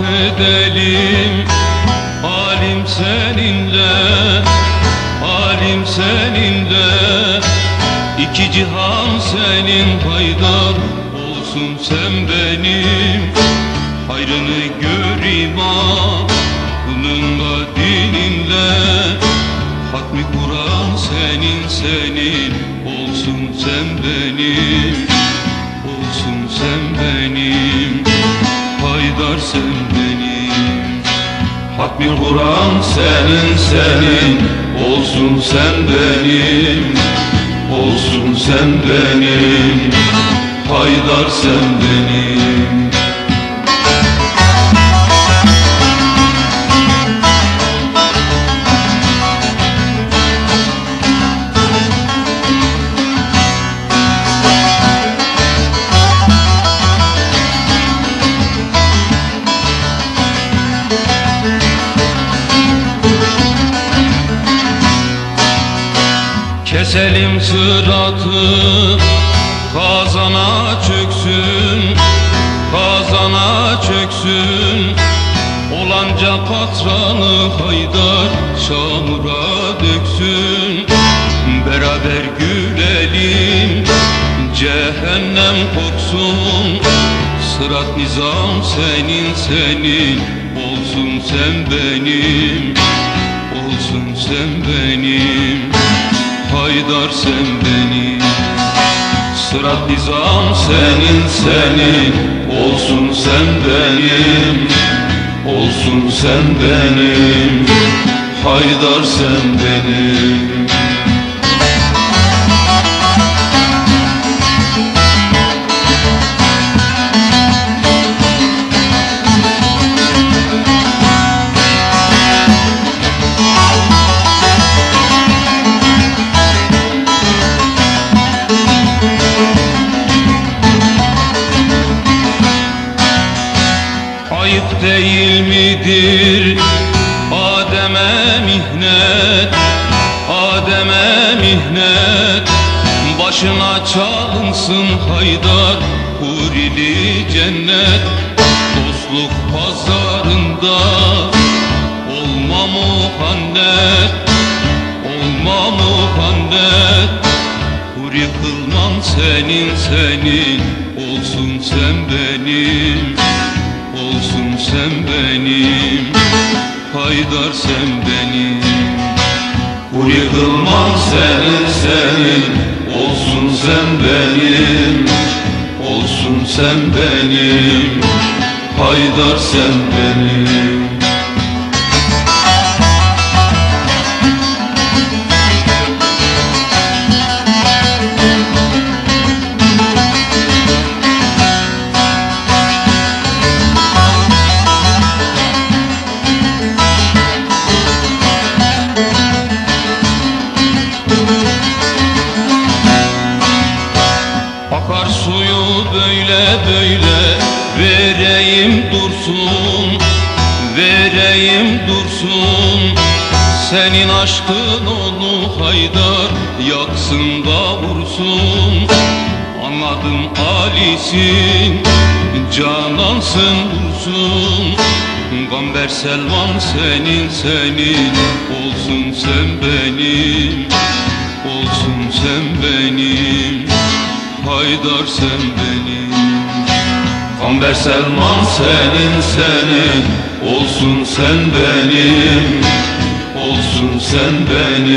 Ah edelim Halim seninle Halim seninle İki cihan senin faydan olsun sen benim. Hayrını gör imam Bununla dininle. Hatmi Kur'an senin senin Olsun sen benim. Hatmi Kur'an senin senin. Olsun sen benim. Olsun sen benim. Haydar sen benim Keselim sıratı Kazana çöksün Kazana çöksün. Olanca katranı haydar Çamura döksün. Beraber gülelim Cehennem koksun. Sırat nizam senin senin Olsun sen benim sen benim Sırat nizam senin senin. Olsun sen benim Olsun sen benim. Haydar sen benim Ayıp değil midir? Adem'e mihnet Adem'e mihnet. Başına çalınsın haydar Hurili cennet. Dostluk pazarında Olma muhannet Olma muhannet Huri kılmam senin senin Olsun sen benim Olsun sen benim Haydar sen benim. Huri kılmam senin senin Olsun sen benim Olsun sen benim. Haydar sen benim suyu böyle böyle vereyim dursun Vereyim dursun. Senin aşkın onu haydar yaksın da vursun. Anladım Ali'sin canansın vursun Gamber Selman senin senin olsun sen benim Gamber Selman senin senin. Olsun sen benim. Olsun sen benim